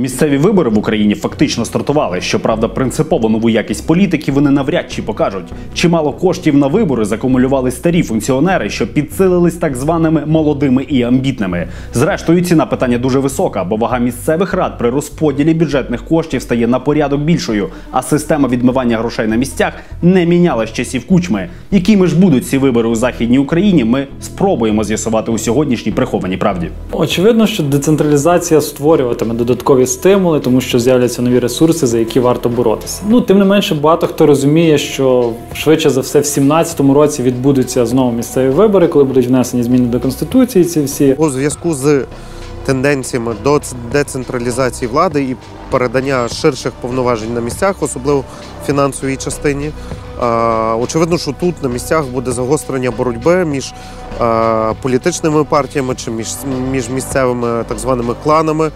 Місцеві вибори в Україні фактично стартували. Щоправда, принципово нову якість політики вони навряд чи покажуть. Чимало коштів на вибори закумулювали старі функціонери, що підсилились так званими молодими і амбітними. Зрештою, ціна питання дуже висока, бо вага місцевих рад при розподілі бюджетних коштів стає на порядок більшою, а система відмивання грошей на місцях не міняла з часів кучми. Якими ж будуть ці вибори у західній Україні? Ми спробуємо з'ясувати у сьогоднішній прихованій правді. Очевидно, що децентралізація створюватиме додаткові стимули, тому що з'являться нові ресурси, за які варто боротися. Ну тим не менше, багато хто розуміє, що швидше за все в 2017 році відбудуться знову місцеві вибори, коли будуть внесені зміни до конституції. Ці всі у зв'язку з тенденціями до децентралізації влади і передання ширших повноважень на місцях, особливо в фінансовій частині. Очевидно, що тут на місцях буде загострення боротьби між політичними партіями чи між місцевими так званими кланами,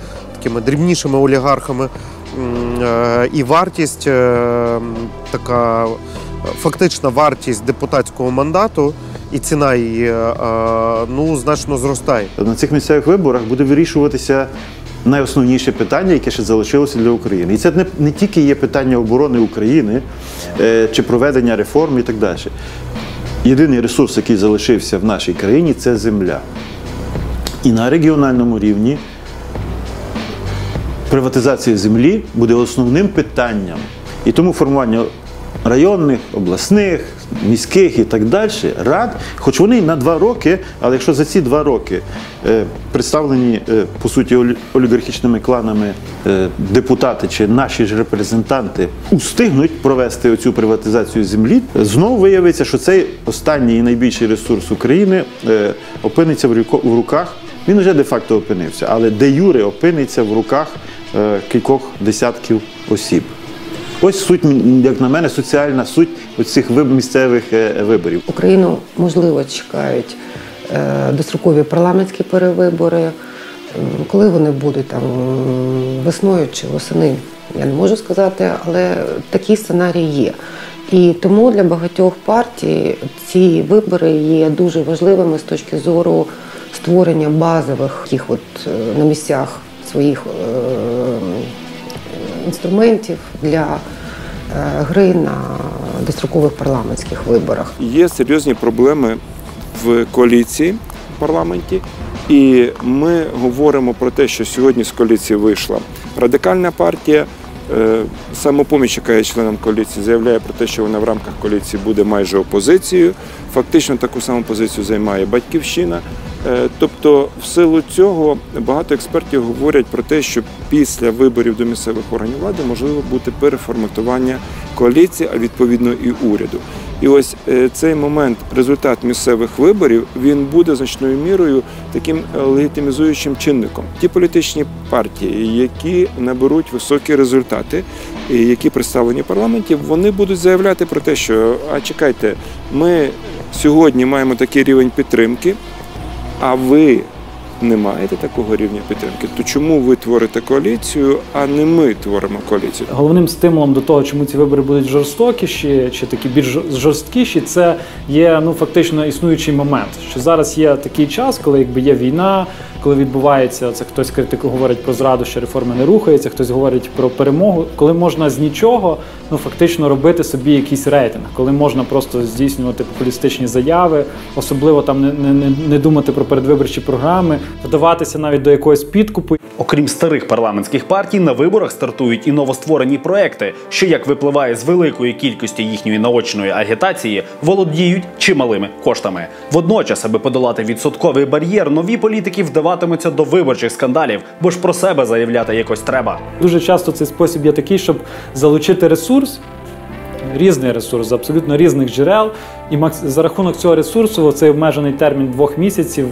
такими дрібнішими олігархами. Е, і вартість е, така фактична вартість депутатського мандату і ціна її е, ну значно зростає. На цих місцевих виборах буде вирішуватися найосновніше питання, яке ще залишилося для України. І це не, не тільки є питання оборони України чи проведення реформ і так далі. Єдиний ресурс, який залишився в нашій країні, це земля. І на регіональному рівні приватизація землі буде основним питанням. І тому формування районних, обласних, міських і так далі рад, хоч вони на два роки, але якщо за ці два роки е, представлені е, по суті олігархічними кланами е, депутати чи наші ж репрезентанти устигнуть провести оцю приватизацію землі, знову виявиться, що цей останній і найбільший ресурс України опиниться в руках. Він вже де-факто опинився, але де Юре опиниться в руках кількох десятків осіб. Ось суть, як на мене, соціальна суть цих місцевих е, виборів. Україну можливо чекають е, дострокові парламентські перевибори. Коли вони будуть там весною чи восени, я не можу сказати, але такий сценарій є. І тому для багатьох партій ці вибори є дуже важливими з точки зору створення базових їх от е, на місцях своїх інструментів для е, гри на дострокових парламентських виборах. Є серйозні проблеми в коаліції в парламенті, і ми говоримо про те, що сьогодні з коаліції вийшла радикальна партія. Е, самопоміч, яка є членом коаліції, заявляє про те, що вона в рамках коаліції буде майже опозицією. Фактично таку саму позицію займає Батьківщина. Е, тобто, в силу цього багато експертів говорять про те, що після виборів до місцевих органів влади можливо бути переформатування коаліції, а відповідно і уряду. І ось е, цей момент, результат місцевих виборів, він буде значною мірою таким е, легітимізуючим чинником. Ті політичні партії, які наберуть високі результати, які представлені в парламенті, вони будуть заявляти про те, що а чекайте, ми сьогодні маємо такий рівень підтримки а ви не маєте такого рівня підтримки, то чому ви творите коаліцію, а не ми творимо коаліцію? Головним стимулом до того, чому ці вибори будуть жорстокіші чи такі більш жорсткіші, це є ну фактично існуючий момент. Що зараз є такий час, коли якби є війна, коли відбувається це, хтось критику говорить про зраду, що реформи не рухаються, хтось говорить про перемогу, коли можна з нічого ну фактично робити собі якийсь рейтинг, коли можна просто здійснювати популістичні заяви, особливо там не, не, не думати про передвиборчі програми, вдаватися навіть до якогось підкупу. Окрім старих парламентських партій, на виборах стартують і новостворені проекти, що як випливає з великої кількості їхньої наочної агітації, володіють чималими коштами. Водночас, аби подолати відсотковий бар'єр, нові політики вдаватимуться до виборчих скандалів, бо ж про себе заявляти якось треба. Дуже часто цей спосіб є такий, щоб залучити ресурс. Різний ресурс абсолютно різних джерел, і за рахунок цього ресурсу, цей обмежений термін двох місяців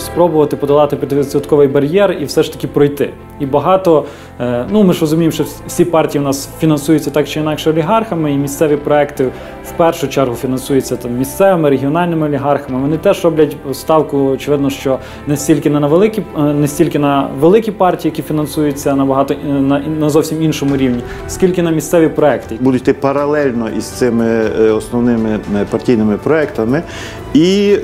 спробувати подолати 5% бар'єр і все ж таки пройти. І багато, е, ну ми ж розуміємо, що всі партії у нас фінансуються так чи інакше олігархами, і місцеві проекти в першу чергу фінансуються там місцевими регіональними олігархами. Вони теж роблять ставку, очевидно, що не стільки на великі, е, не стільки на великі партії, які фінансуються набагато е, на, на зовсім іншому рівні, скільки на місцеві проекти будуть йти паралельно із цими основними партійними проектами, І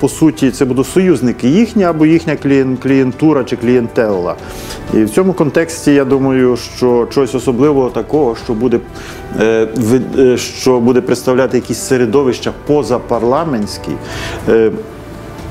по суті, це будуть союзники їхні або їхня клієн- клієнтура чи клієнтелла. І в цьому контексті я думаю, що чогось особливого такого, що буде, е, е, що буде представляти якісь середовища позапарламентські. Е,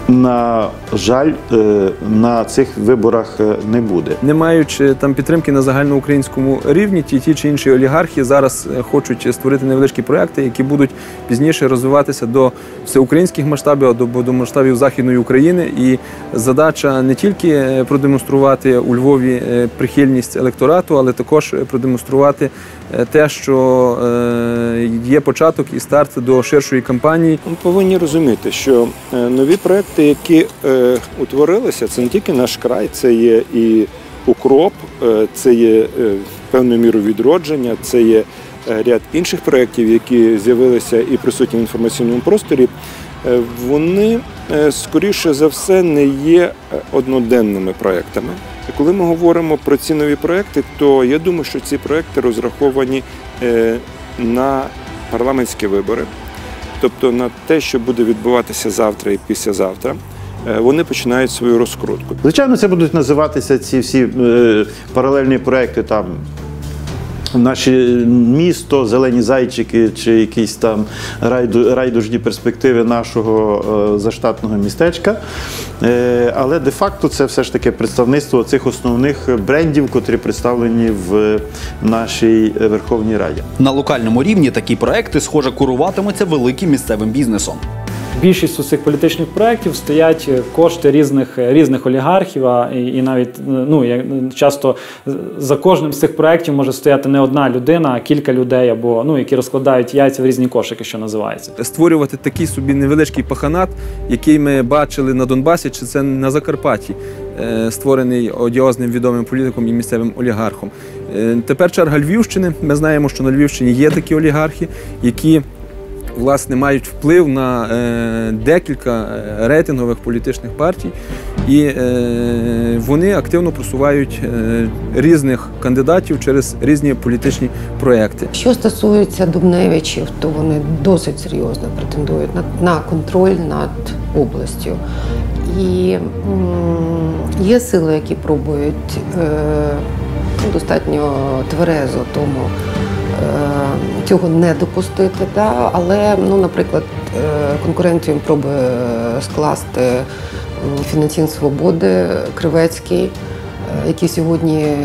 на жаль, е, на цих виборах е, не буде. не маючи там підтримки на загальноукраїнському рівні, ті, ті чи інші олігархи зараз е, хочуть створити невеличкі проекти, які будуть пізніше розвиватися до всеукраїнських масштабів, а до, до масштабів Західної України. І задача не тільки продемонструвати у Львові прихильність електорату, але також продемонструвати те, що є початок і старт до ширшої кампанії. Ми повинні розуміти, що нові проекти, які е, утворилися, це не тільки наш край, це є і укроп, е, це є е, певною мірою відродження, це є е, ряд інших проєктів, які з'явилися і присутні в інформаційному просторі. Е, Вони е, скоріше за все не є е, одноденними проектами. Коли ми говоримо про ці нові проекти, то я думаю, що ці проекти розраховані е, на парламентські вибори тобто на те, що буде відбуватися завтра і післязавтра, е, вони починають свою розкрутку. Звичайно, це будуть називатися ці всі е, паралельні проекти там. Наше місто, зелені зайчики чи якісь там райду, райдужні перспективи нашого е, заштатного містечка. Е, але де-факто це все ж таки представництво цих основних брендів, котрі представлені в нашій Верховній Раді. На локальному рівні такі проекти, схоже, куруватимуться великим місцевим бізнесом. Більшість усіх політичних проєктів стоять кошти різних, різних олігархів, а і, і навіть ну, як- часто за кожним з цих проєктів може стояти не одна людина, а кілька людей, або ну, які розкладають яйця в різні кошики, що називається. створювати такий собі невеличкий паханат, який ми бачили на Донбасі, чи це на Закарпатті, е, створений одіозним відомим політиком і місцевим олігархом. Е, Тепер черга Львівщини. Ми знаємо, що на Львівщині є такі олігархи, які власне мають вплив на е, декілька е, рейтингових політичних партій, і е, вони активно просувають різних кандидатів через різні політичні проекти. Що стосується Дубневичів, то вони досить серйозно претендують на, на контроль над областю. І є сили, які пробують достатньо тверезо тому цього не допустити. Да? Але, ну, наприклад, е, конкурентів їм пробує скласти фінансін свободи Кривецький, е, який сьогодні е,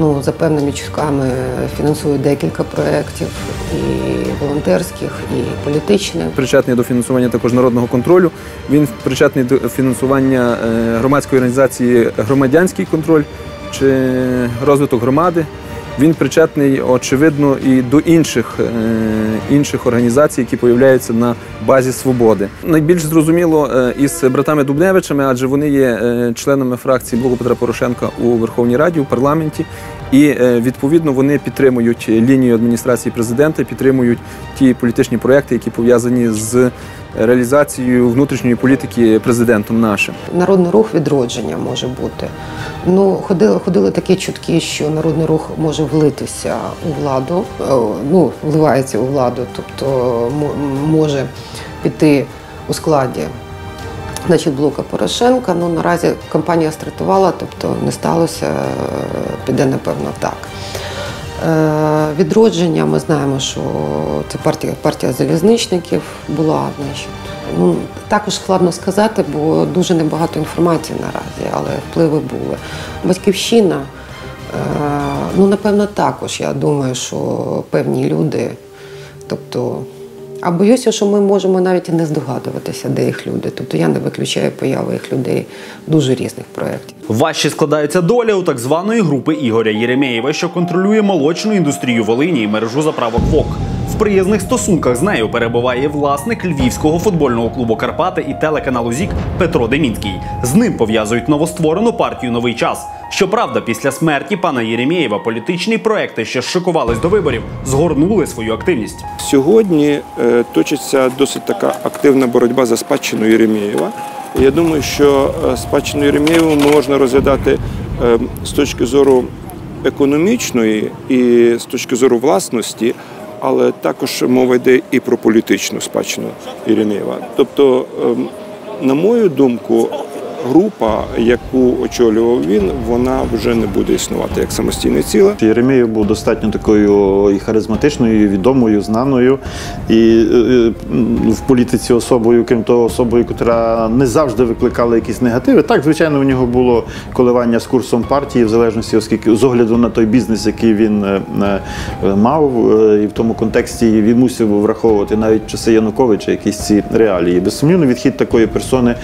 ну, за певними чутками фінансує декілька проєктів і волонтерських, і політичних. причетний до фінансування також народного контролю. Він причетний до фінансування е, громадської організації громадянський контроль чи розвиток громади. Він причетний, очевидно, і до інших, е, інших організацій, які появляються на базі свободи. Найбільш зрозуміло е, із братами Дубневичами, адже вони є е, членами фракції Блоку Петра Порошенка у Верховній Раді, у парламенті, і відповідно вони підтримують лінію адміністрації президента, підтримують ті політичні проекти, які пов'язані з реалізацією внутрішньої політики президентом нашим. Народний рух відродження може бути. Ну, ходили, ходили такі чутки, що народний рух може влитися у владу, е, ну, вливається у владу, тобто може піти у складі значить, блока Порошенка. Ну, наразі кампанія стартувала, тобто не сталося, е, піде напевно так. Е, Відродження ми знаємо, що це партія, партія залізничників була. Значить. Ну, також складно сказати, бо дуже небагато інформації наразі, але впливи були. Батьківщина, е, ну напевно, також. Я думаю, що певні люди, тобто. А боюся, що ми можемо навіть і не здогадуватися, де їх люди. Тобто я не виключаю появи їх людей дуже різних проєктів. Важче складається доля у так званої групи Ігоря Єремєєва, що контролює молочну індустрію Волині і мережу заправок ВОК. В приязних стосунках з нею перебуває власник львівського футбольного клубу Карпати і телеканалу ЗІК Петро Демінський. З ним пов'язують новостворену партію Новий час. Щоправда, після смерті пана Єремєєва політичні проекти, що шикувались до виборів, згорнули свою активність. Сьогодні е, точиться досить така активна боротьба за спадщину Єремєєва. Я думаю, що е, спадщину Єремєєва можна розглядати е, з точки зору економічної і з точки зору власності, але також мова йде і про політичну спадщину Єремєєва. Тобто, ем, на мою думку, група, яку очолював він, вона вже не буде існувати як самостійне ціле. Єремєєв був достатньо такою і харизматичною, і відомою, знаною, і е, е, в політиці особою, крім того, особою, яка не завжди викликала якісь негативи. Так, звичайно, у нього було коливання з курсом партії, в залежності, оскільки з огляду на той бізнес, який він е, мав, і в тому контексті він мусив враховувати навіть часи Януковича, якісь ці реалії. Безсумнівно, відхід такої персони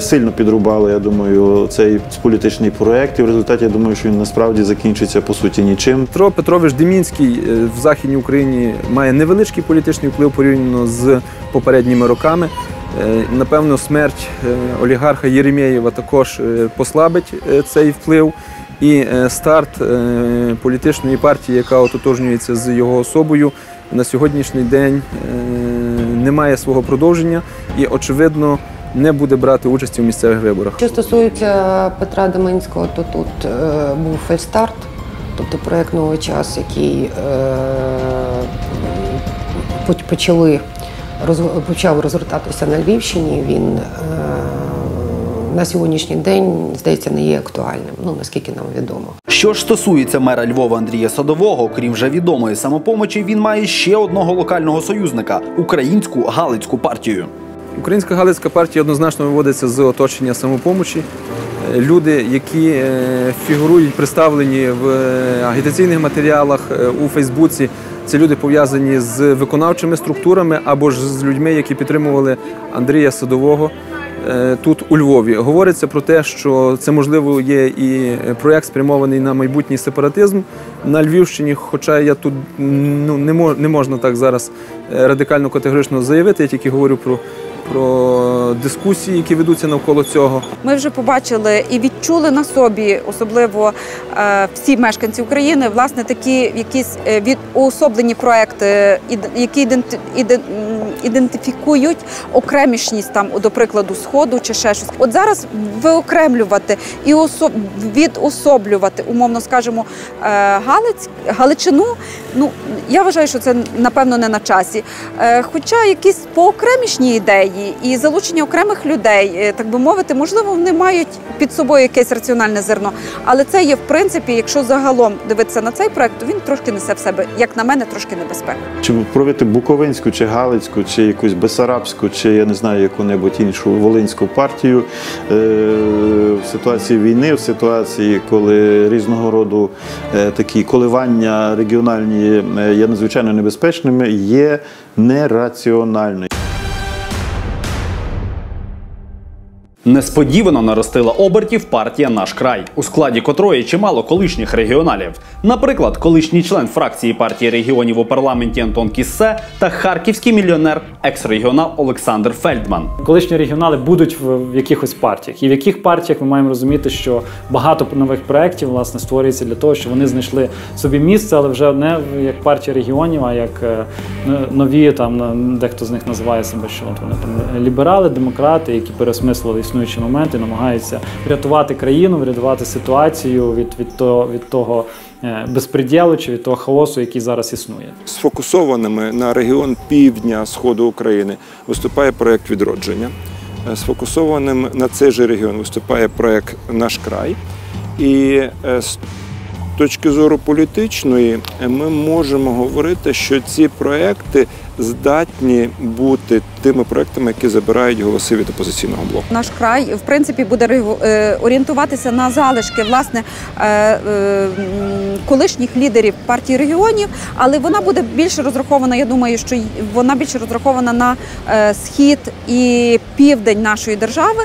сильно підрубали, я думаю, цей політичний проект. І в результаті я думаю, що він насправді закінчиться по суті нічим. Петро Петрович Демінський е, в Західній Україні має невеличкий політичний вплив порівняно з попередніми роками. Е, Напевно, смерть е, олігарха Єремєєва також послабить цей вплив. І старт політичної партії, яка ототожнюється з його особою, на сьогоднішній день не має свого продовження і, очевидно, не буде брати участі в місцевих виборах. Що стосується Петра Деминського, то тут е, був фельстарт, тобто проект новий час, який е, почали роз- почав розгортатися на Львівщині. Він е, на сьогоднішній день, здається, не є актуальним, ну наскільки нам відомо. Що ж стосується мера Львова Андрія Садового, крім вже відомої самопомочі, він має ще одного локального союзника українську Галицьку партію. Українська Галицька партія однозначно виводиться з оточення самопомочі. Е, Люди, які е, фігурують представлені в е, агітаційних матеріалах у Фейсбуці, це люди пов'язані з виконавчими структурами або ж з людьми, які підтримували Андрія Садового тут у Львові. Говориться про те, що це можливо є і проєкт спрямований на майбутній сепаратизм на Львівщині. Хоча я тут ну не можна так зараз радикально категорично заявити. Я тільки говорю про, про дискусії, які ведуться навколо цього. Ми вже побачили і відчули на собі, особливо е, всі мешканці України, власне, такі якісь е, відуособлені проекти, які іденти- ідентифікують окремішність там, до прикладу, сходу чи ще щось. От зараз виокремлювати і осо- відособлювати, умовно скажемо, е, Галиць, Галичину. Ну я вважаю, що це напевно не на часі. Хоча якісь поокремішні ідеї і залучення окремих людей, е, так би мовити, можливо, вони мають під собою якесь раціональне зерно. Але це є в принципі, якщо загалом дивитися на цей проект, то він трошки несе в себе, як на мене, трошки небезпеку. Чи провести Буковинську, чи Галицьку, чи якусь Бесарабську, чи я не знаю яку-небудь іншу волинську партію е, в ситуації війни, в ситуації, коли різного роду е, такі коливання регіональні є надзвичайно небезпечними, є нераціональною. Несподівано наростила обертів партія Наш край, у складі котрої чимало колишніх регіоналів. Наприклад, колишній член фракції партії регіонів у парламенті Антон Кіссе та харківський мільйонер, екс-регіонал Олександр Фельдман. Колишні регіонали будуть в, якихось партіях. І в яких партіях ми маємо розуміти, що багато нових проєктів власне створюється для того, щоб вони знайшли собі місце, але вже не як партія регіонів, а як е, нові там дехто з них називає себе, що от вони там ліберали, демократи, які переосмислили існуючі моменти, намагаються врятувати країну, врятувати ситуацію від, від того від того е, безпреділу чи від того хаосу, який зараз існує. Сфокусованими на регіон півдня сходу України виступає проект відродження. Е, Сфокусованим на цей же регіон виступає проект Наш край. І е, з точки зору політичної ми можемо говорити, що ці проекти здатні бути тими проектами, які забирають голоси від опозиційного блоку. Наш край в принципі буде е, орієнтуватися на залишки власне е, е, колишніх лідерів партії регіонів, але вона буде більше розрахована. Я думаю, що вона більше розрахована на схід і південь нашої держави,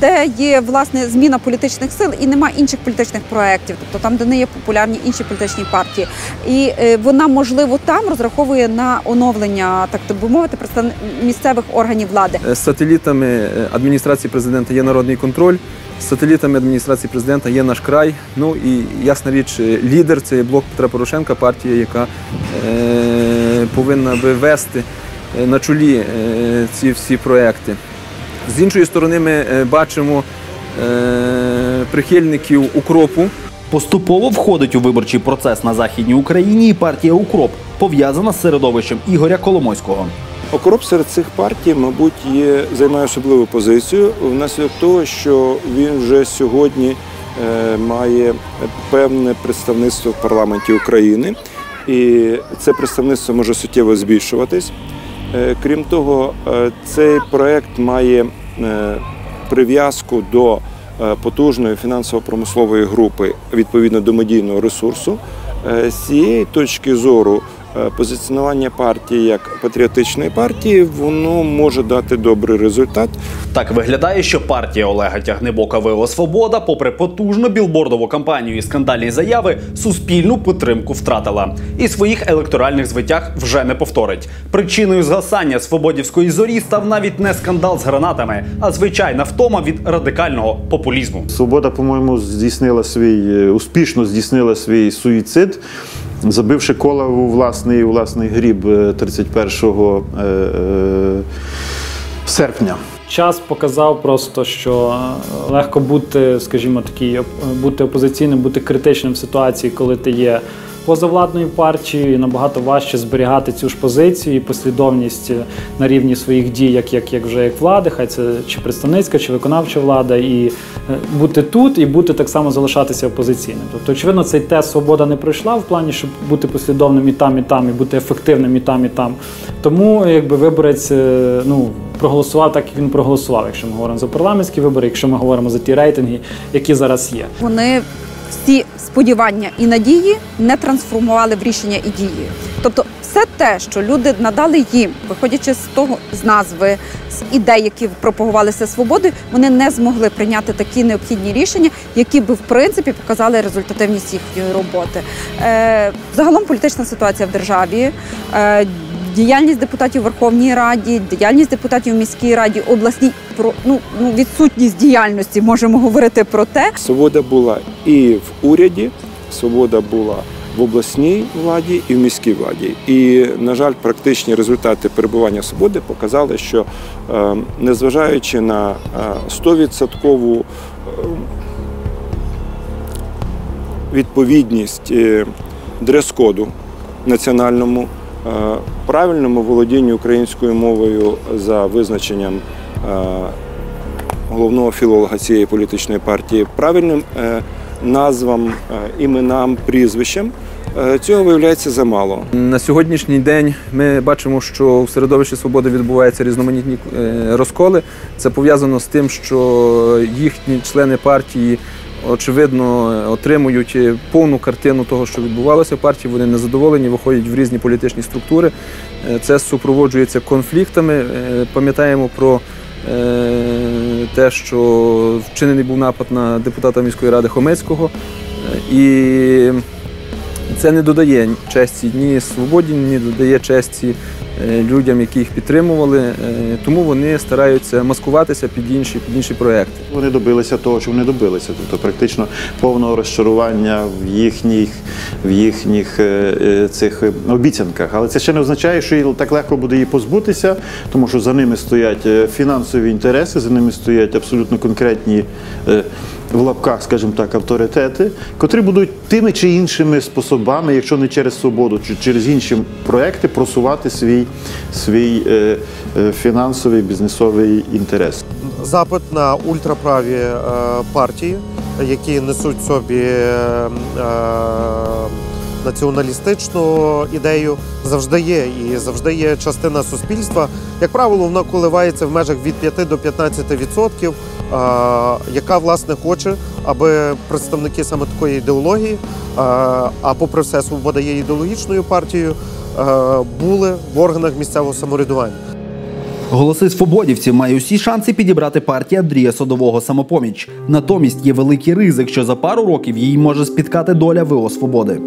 де є власне зміна політичних сил і немає інших політичних проєктів, тобто там, де не є популярні інші політичні партії. І вона можливо там розраховує на оновлення, так би мовити, представ- місцевих органів влади. З сателітами е, адміністрації президента є народний контроль. З сателітами адміністрації президента є наш край. Ну і ясна річ, е, лідер це є блок Петра Порошенка, партія, яка е, повинна би вести е, на чолі е, ці всі проекти. З іншої сторони, ми е, бачимо е, прихильників укропу, Поступово входить у виборчий процес на західній Україні і партія Укроп, пов'язана з середовищем Ігоря Коломойського. Окроп серед цих партій, мабуть, є, займає особливу позицію внаслідок того, що він вже сьогодні е, має певне представництво в парламенті України, і це представництво може суттєво збільшуватись. Е, Крім того, е, цей проект має прив'язку до потужної фінансово-промислової групи відповідно до медійного ресурсу. З цієї точки зору позиціонування партії як патріотичної партії воно може дати добрий результат. Так виглядає, що партія Олега Тягнебока ВО Свобода, попри потужну білбордову кампанію і скандальні заяви, суспільну підтримку втратила і своїх електоральних звитяг вже не повторить. Причиною згасання свободівської зорі став навіть не скандал з гранатами, а звичайна втома від радикального популізму. Свобода, по-моєму, здійснила свій е, успішно здійснила свій суїцид, забивши кола у власний, у власний гріб е, 31 е, е, серпня. Час показав просто, що е, легко бути, скажімо, оп- бути опозиційним, бути критичним в ситуації, коли ти є позавладною партією, і набагато важче зберігати цю ж позицію і послідовність е, на рівні своїх дій, як, як, як вже як влади, хай це чи представницька, чи виконавча влада, і е, бути тут, і бути так само залишатися опозиційним. Тобто, очевидно, цей тест свобода не пройшла в плані, щоб бути послідовним і там, і там, і бути ефективним і там, і там. Тому якби виборець ну, проголосував так, як він проголосував, якщо ми говоримо за парламентські вибори, якщо ми говоримо за ті рейтинги, які зараз є. Вони всі сподівання і надії не трансформували в рішення і дії. Тобто, все те, що люди надали їм, виходячи з того з назви, з ідей, які пропагувалися свободою, вони не змогли прийняти такі необхідні рішення, які би в принципі показали результативність їхньої роботи. Е, загалом політична ситуація в державі. Е, Діяльність депутатів Верховній Раді, діяльність депутатів у міській раді, обласній про ну, ну відсутність діяльності можемо говорити про те, Свобода була і в уряді, свобода була в обласній владі і в міській владі. І, на жаль, практичні результати перебування свободи показали, що е, незважаючи на е, 100% е, відповідність е, дрес-коду національному, правильному володінню українською мовою за визначенням е, головного філолога цієї політичної партії, правильним е, назвам, е, іменам, прізвищам, е, цього виявляється замало. На сьогоднішній день ми бачимо, що в середовищі свободи відбуваються різноманітні е, розколи. Це пов'язано з тим, що їхні члени партії. Очевидно, отримують повну картину того, що відбувалося в партії. Вони незадоволені, виходять в різні політичні структури. Е, Це супроводжується конфліктами. Е, Пам'ятаємо про е, те, що вчинений був напад на депутата міської ради Хомецького. І це не додає честі ні свободі, ні додає честі е, людям, які їх підтримували. Е, Тому вони стараються маскуватися під інші, під інші проекти. Вони добилися того, чого вони добилися. Тобто практично повного розчарування в їхніх, в їхніх е, цих обіцянках. Але це ще не означає, що так легко буде її позбутися, тому що за ними стоять фінансові інтереси, за ними стоять абсолютно конкретні. В лапках, скажімо так, авторитети, котрі будуть тими чи іншими способами, якщо не через свободу, чи через інші проекти, просувати свій, свій е, е, фінансовий бізнесовий інтерес. запит на ультраправі е, партії, які несуть собі е, е, націоналістичну ідею, завжди є. І завжди є частина суспільства. Як правило, вона коливається в межах від 5 до 15 відсотків, е, яка власне хоче, аби представники саме такої ідеології, а попри все, свобода є ідеологічною партією, були в органах місцевого самоврядування. Голоси свободівців має усі шанси підібрати партія Андрія Садового самопоміч. Натомість є великий ризик, що за пару років її може спіткати доля ВО Свободи.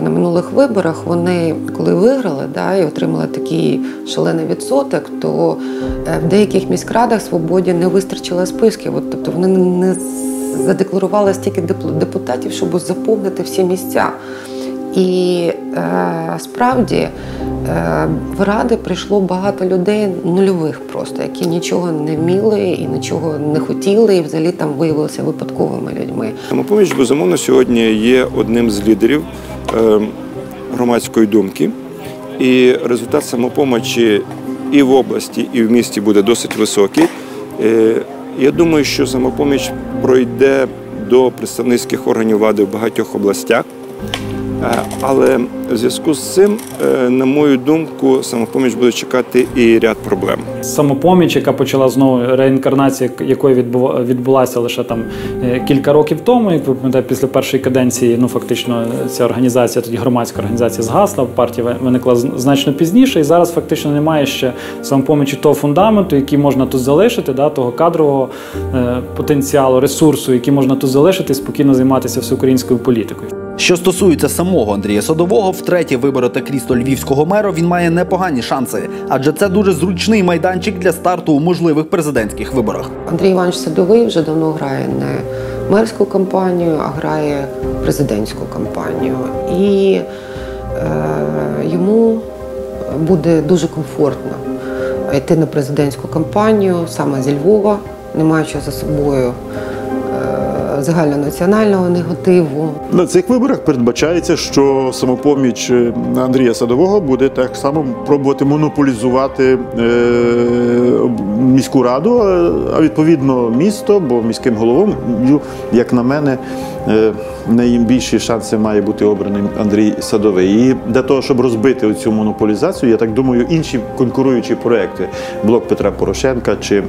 На минулих виборах вони, коли виграли да, і отримали такий шалений відсоток, то е, в деяких міськрадах свободі не вистачило списків. От, тобто вони не задекларували стільки депутатів, щоб заповнити всі місця. І е, справді е, в ради прийшло багато людей нульових просто, які нічого не вміли і нічого не хотіли, і взагалі там виявилися випадковими людьми. Самопоміч, безумовно, сьогодні є одним з лідерів громадської думки. І результат самопомочі і в області, і в місті буде досить високий. Е, Я думаю, що самопоміч пройде до представницьких органів влади в багатьох областях. Е, Але в зв'язку з цим, е, на мою думку, самопоміч буде чекати і ряд проблем. Самопоміч, яка почала знову реінкарнація, якої відбува- відбулася лише там е, кілька років тому, як ви пам'ятаєте, після першої каденції, ну фактично ця організація, тоді громадська організація згасла, партія виникла значно пізніше, і зараз фактично немає ще самопомічі того фундаменту, який можна тут залишити, да, того кадрового е, потенціалу, ресурсу, який можна тут залишити і спокійно займатися всеукраїнською політикою. Що стосується самого Андрія Садового, втретє вибороти крісло львівського мера він має непогані шанси, адже це дуже зручний майданчик для старту у можливих президентських виборах. Андрій Іванович Садовий вже давно грає не мерську кампанію, а грає президентську кампанію. І е, йому буде дуже комфортно йти на президентську кампанію саме зі Львова, не маючи за собою загальнонаціонального негативу. На цих виборах передбачається, що самопоміч е, Андрія Садового буде так само пробувати монополізувати е, міську раду, а- а відповідно місто, бо міським головою, як на мене, е, найбільші шанси має бути обраним Андрій Садовий. І для того, щоб розбити цю монополізацію, я так думаю, інші конкуруючі проекти блок Петра Порошенка чи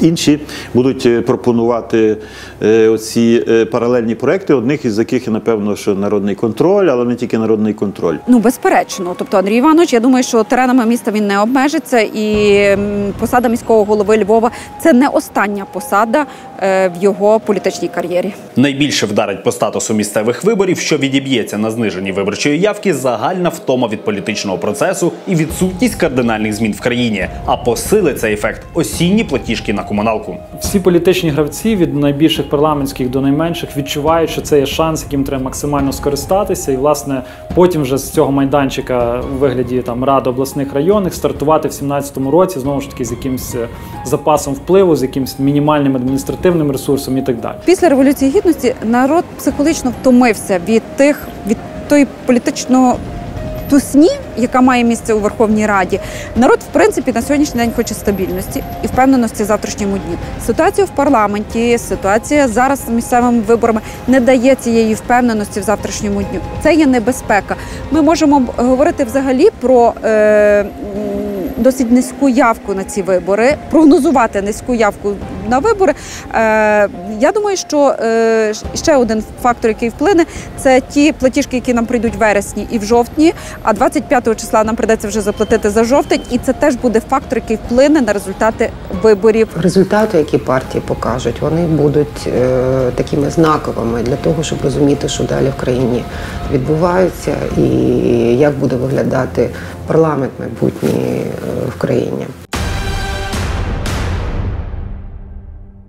Інші будуть е, пропонувати е, оці е, паралельні проекти, одних із яких напевно, що народний контроль, але не тільки народний контроль. Ну, безперечно. Тобто Андрій Іванович, я думаю, що теренами міста він не обмежиться, і посада міського голови Львова це не остання посада в його політичній кар'єрі. Найбільше вдарить по статусу місцевих виборів, що відіб'ється на зниженні виборчої явки, загальна втома від політичного процесу і відсутність кардинальних змін в країні. А посилить цей ефект осінні платіжки на комуналку. Всі політичні гравці від найбільших парламентських до найменших відчувають, що це є шанс, яким треба максимально скористатися, і власне потім вже з цього майданчика у вигляді там рад обласних районних стартувати в 2017 році знову ж таки з якимсь е, запасом впливу, з якимсь мінімальним адміністративним ресурсом і так далі. Після революції гідності народ психологічно втомився від тих від тої політичного тусні, яка має місце у Верховній Раді. Народ, в принципі, на сьогоднішній день хоче стабільності і впевненості в завтрашньому дні. Ситуація в парламенті, ситуація зараз з місцевими виборами не дає цієї впевненості в завтрашньому дню. Це є небезпека. Ми можемо говорити взагалі про. Е, Досить низьку явку на ці вибори, прогнозувати низьку явку на вибори. Е, я думаю, що е, ще один фактор, який вплине, це ті платіжки, які нам прийдуть в вересні і в жовтні. А 25 числа нам придеться вже заплатити за жовтень, і це теж буде фактор, який вплине на результати виборів. Результати, які партії покажуть, вони будуть е, такими знаковими для того, щоб розуміти, що далі в країні відбувається, і як буде виглядати парламент майбутній в країні.